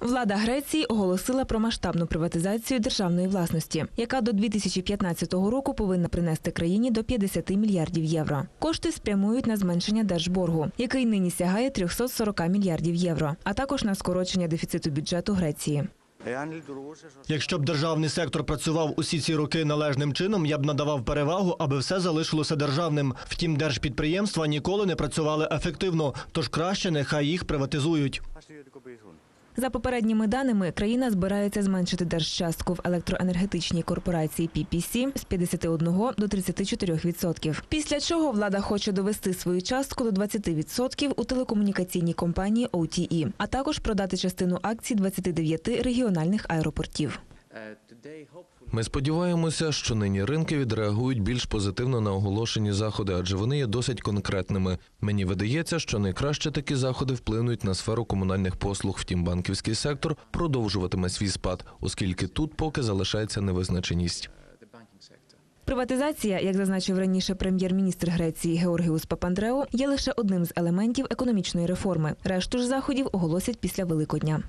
Влада Греції оголосила про масштабну приватизацію державної власності, яка до 2015 року повинна принести країні до 50 мільярдів євро. Кошти спрямують на зменшення держборгу, який нині сягає 340 мільярдів євро, а також на скорочення дефіциту бюджету Греції. Якщо б державний сектор працював усі ці роки належним чином, я б надавав перевагу, аби все залишилося державним. Втім, держпідприємства ніколи не працювали ефективно, тож краще нехай їх приватизують. За попередніми даними, країна збирається зменшити держчастку в електроенергетичній корпорації PPC з 51 до 34%. Після чого влада хоче довести свою частку до 20% у телекомунікаційній компанії OTE, а також продати частину акцій 29 регіональних аеропортів. Ми сподіваємося, що нині ринки відреагують більш позитивно на оголошені заходи, адже вони є досить конкретними. Мені видається, що найкраще такі заходи вплинуть на сферу комунальних послуг. Втім, банківський сектор продовжуватиме свій спад, оскільки тут поки залишається невизначеність. Приватизація, як зазначив раніше прем'єр-міністр Греції Георгіус Папандрео, є лише одним з елементів економічної реформи. Решту ж заходів оголосять після Великодня.